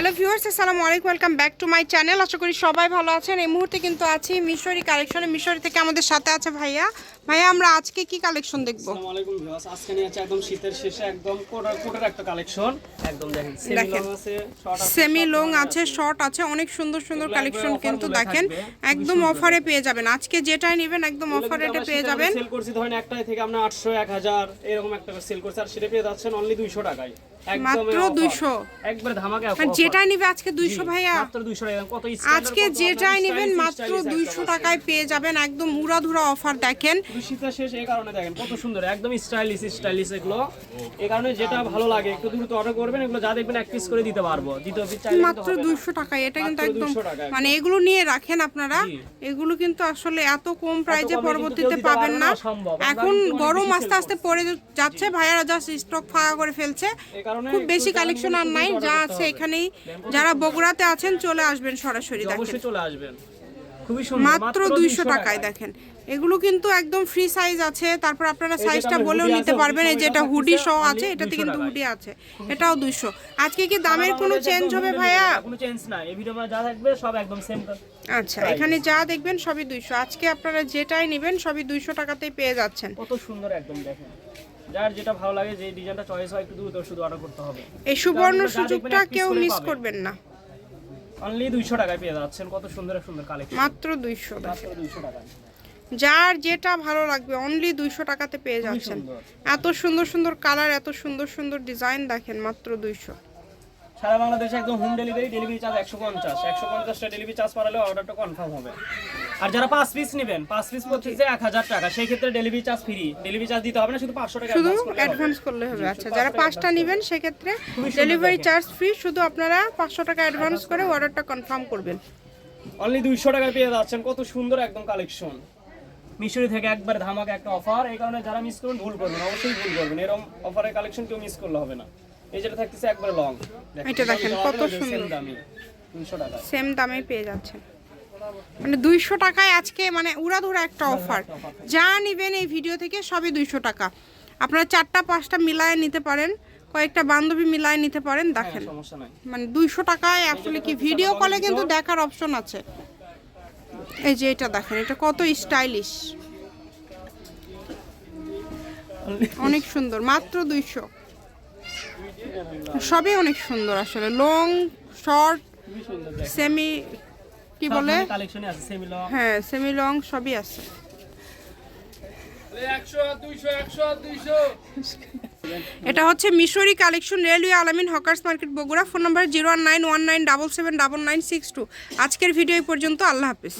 Hello viewers, আসসালামু আলাইকুম, welcome back to my channel. আশা করি সবাই ভালো আছেন। এই মুহূর্তে কিন্তু আছি মিশরি কালেকশনে। মিশরি থেকে আমাদের সাথে আছে ভাইয়া। ভাইয়া আমরা আজকে কি কালেকশন দেখব? আসসালামু আলাইকুম ভিউয়ার্স আজকে নিয়ে আছে একদম শীতের শেষে একদম কোটার কোটার একটা কালেকশন একদম দেখেন সেমি। লং আছে শর্ট আছে অনেক সুন্দর সুন্দর কালেকশন কিন্তু দেখেন একদম অফারে পেয়ে যাবেন। আজকে যেটাই নেবেন একদম অফার রেটে পেয়ে যাবেন। সেল করছি ধরেন একটাই থেকে আমরা 800 1000 এরকম একটা সেল করছি আর সেটা পেয়ে যাচ্ছেন অনলি 200 টাকায়। মাত্র 200 একবার ধামাকা যেটাই নিবে আজকে দুইশো ভাইয়া। মাত্র 200 টাকা কত আজকে যেটাই নেবেন মাত্র stylish দুইশো একদম আছে। টাকায় পেয়ে যাবেন একদম উড়াধুরা অফার দেখেন। শেষ এই কারণে দেখেন কত সুন্দর একদম স্টাইলিশ স্টাইলিশ এগুলো। এই কারণে যেটা ভালো লাগে একটু দ্রুত অর্ডার করবেন এগুলো যা দেখবেন এক পিস করে দিতে পারব। দ্বিতীয় পিস চাইলে মাত্র কিন্তু হবে না। দুইশো টাকায় এটা কিন্তু একদম মানে এগুলো নিয়ে রাখেন আপনারা এগুলো কিন্তু আসলে এত কম প্রাইজে পরবর্তীতে পাবেন না এখন গরম আস্তে আস্তে পড়ে যাচ্ছে ভাইয়ারা জাস্ট স্টক ফাঁকা করে ফেলছে। খুব বেশি কালেকশন আর নাই যা আছে এখানেই যারা বগুড়াতে আছেন চলে আসবেন সরাসরি দেখেন। অবশ্যই চলে আসবেন। মাত্র দুইশো টাকায়। দেখেন। এগুলো কিন্তু একদম ফ্রি সাইজ আছে। তারপর আপনারা সাইজটা বলেও নিতে পারবেন। এই যেটা সহ হুডি সহ আছে। এটাতে কিন্তু হুডি আছে। এটাও দুইশো। আজকে কি দামের কোনো চেঞ্জ হবে ভাইয়া? কোনো চেঞ্জ নাই। এই ভিডিও যা থাকবে সব একদম সেম আচ্ছা এখানে যা দেখবেন সবই দুইশো। আজকে আপনারা যেটাই নেবেন সবই দুইশো টাকাতেই পেয়ে যাচ্ছেন। কত সুন্দর একদম দেখেন। যার যেটা ভালো লাগে যে ডিজাইনটা চয়েস হয় একটু দ্রুত শুধু অর্ডার করতে হবে। এই সুবর্ণ সুযোগটা কেউ মিস করবেন না। অনলি 200 টাকায় পেয়ে যাচ্ছেন। কত সুন্দর সুন্দর কালেকশন মাত্র দুইশো মাত্র 200 টাকা যার যেটা ভালো লাগবে অনলি দুইশো টাকাতে পেয়ে যাচ্ছেন। এত সুন্দর সুন্দর কালার এত সুন্দর সুন্দর ডিজাইন দেখেন মাত্র দুইশো। সারা বাংলাদেশে একদম হোম ডেলিভারি ডেলিভারি চার্জ একশো পঞ্চাশ। একশো পঞ্চাশটা ডেলিভারি চার্জ পারালে অর্ডারটা কনফার্ম হবে। আর যারা পাঁচ পিস নেবেন পাঁচ পিস পড়তেছে এক হাজার টাকা। সেই ক্ষেত্রে delivery charge free delivery charge দিতে হবে না শুধু পাঁচশো টাকা শুধু। অ্যাডভান্স করলে হবে। আচ্ছা যারা পাঁচটা নেবেন সেক্ষেত্রে ডেলিভারি চার্জ ফ্রি শুধু আপনারা পাঁচশো টাকা অ্যাডভান্স করে অর্ডারটা কনফার্ম করবেন। অনলি দুইশো টাকায় পেয়ে যাচ্ছেন। কত সুন্দর একদম কালেকশন মিশরি থেকে একবার ধামাকা একটা অফার এই কারণে যারা মিস করবেন ভুল করবেন। অবশ্যই ভুল করবেন। এরকম অফারের কালেকশন কেউ মিস করলে হবে না। এই যেটা থাকতেছে একবার লং এটা দেখেন, কত সুন্দর। দামি। দুইশো টাকা সেম দামে পেয়ে যাচ্ছেন। মানে দুইশো টাকায় আজকে মানে উড়াধুরা একটা অফার যা নেবেন এই ভিডিও থেকে সবই দুইশো টাকা। আপনারা চারটা পাঁচটা মিলায় নিতে পারেন কয়েকটা বান্ধবী মিলায় নিতে পারেন দেখেন। মানে দুইশো টাকায় আসলে কি ভিডিও কলে কিন্তু দেখার অপশন আছে। এই যে এটা দেখেন এটা কত স্টাইলিশ অনেক সুন্দর মাত্র দুইশো। সবই অনেক সুন্দর আসলে লং শর্ট। সেমি কি বলে? কালেকশনে আছে সেমি লং হ্যাঁ সেমি লং সবই আছে। এটা হচ্ছে Mishri collection railway Alamin hawkers market Bogura. Phone number zero one nine one nine double seven double nine six two. আজকের ভিডিও পর্যন্ত আল্লাহ হাফিজ।